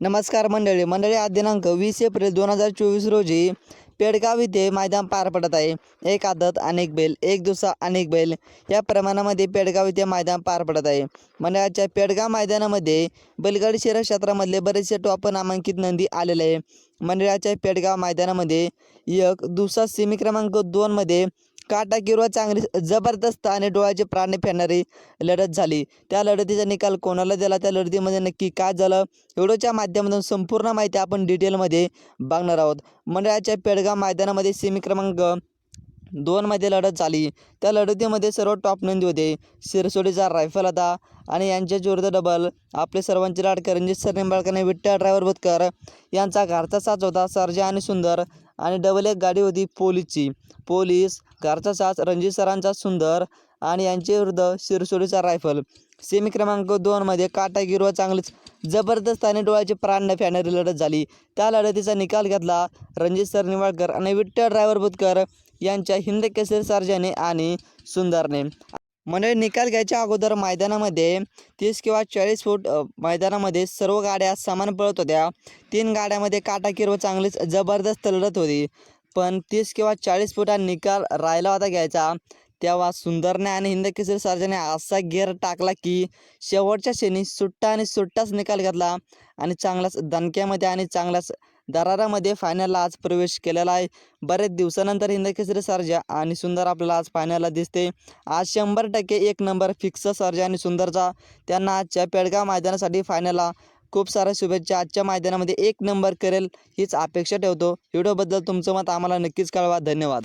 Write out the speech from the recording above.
नमस्कार मंडळी मंडळी आज दिनांक वीस एप्रिल दोन हजार चोवीस रोजी पेडगाव इथे मैदान पार पडत आहे. एक आदत अनेक बैल एक दिवसा अनेक बैल या प्रमाणामध्ये पेडगाव इथे मैदान पार पडत आहे. मंडळाच्या पेडगाव मैदानामध्ये बैलगाडी शहर क्षेत्रामधले बरेचसे टॉप नामांकित नंदी आलेले आहे. मंडळाच्या पेडगाव मैदानामध्ये एक दुसरा सेमी क्रमांक दोनमध्ये काटा किरवा चांगली जबरदस्त आणि डोळ्याचे प्राणी फेडणारी लढत झाली. त्या लढतीचा निकाल कोणाला दिला त्या लढतीमध्ये नक्की काय झालं? व्हिडिओच्या माध्यमातून संपूर्ण माहिती आपण डिटेलमध्ये बघणार आहोत. मंडळाच्या पेडगाव मैदानामध्ये सेमी क्रमांक दोनमध्ये लढत झाली. त्या लढतीमध्ये सर्व टॉप नोंदी होते. शिरसोडीचा रायफल आता आणि यांच्या विरुद्ध डबल आपले सर्वांचे लाडकर रणजित सर आणि विठ्ठल ड्रायव्हर बुतकर यांचा घरचा साच होता. सरजा आणि सुंदर आणि डबल एक गाडी होती पोलीसची. पोलीस घरचा साच रणजित सरांचा सुंदर आणि यांचे विरुद्ध शिरसोडीचा रायफल सेमी क्रमांक दोनमध्ये काटा गिरवा चांगलीच जबरदस्त आणि डोळ्याचे प्राण न लढत झाली. त्या लढतीचा निकाल घेतला रणजित सर निवाळकर आणि विठ्ठल ड्रायव्हर बुतकर यांच्या हिंद केसरी सर्जाने आणि सुंदरने. म्हणजे निकाल घ्यायच्या अगोदर मैदानामध्ये तीस किंवा चाळीस फूट मैदानामध्ये सर्व गाड्या समान पळत होत्या. तीन गाड्यामध्ये काटाकीर व चांगलीच जबरदस्त लढत होती. पण तीस किंवा चाळीस फूट हा निकाल राहिला होता घ्यायचा. तेव्हा सुंदरने आणि हिंद केसरी सरजाने असा गेअर टाकला की शेवटच्या क्षणी सुट्टा आणि सुट्टाच निकाल घेतला आणि चांगलाच दणक्यामध्ये आणि चांगलाच दरारामध्ये फायनलला आज प्रवेश केलेला आहे. बरेच दिवसानंतर हिंद केसरी सर्जा आणि सुंदर आपल्याला आज फायनलला दिसते. आज शंभर टक्के एक नंबर फिक्स सर्जा आणि सुंदरचा. त्यांना आजच्या पेडगाव मैदानासाठी फायनलला खूप साऱ्या शुभेच्छा. आजच्या मैदानामध्ये एक नंबर करेल हीच अपेक्षा ठेवतो. व्हिडिओबद्दल तुमचं मत आम्हाला नक्कीच कळवा. धन्यवाद.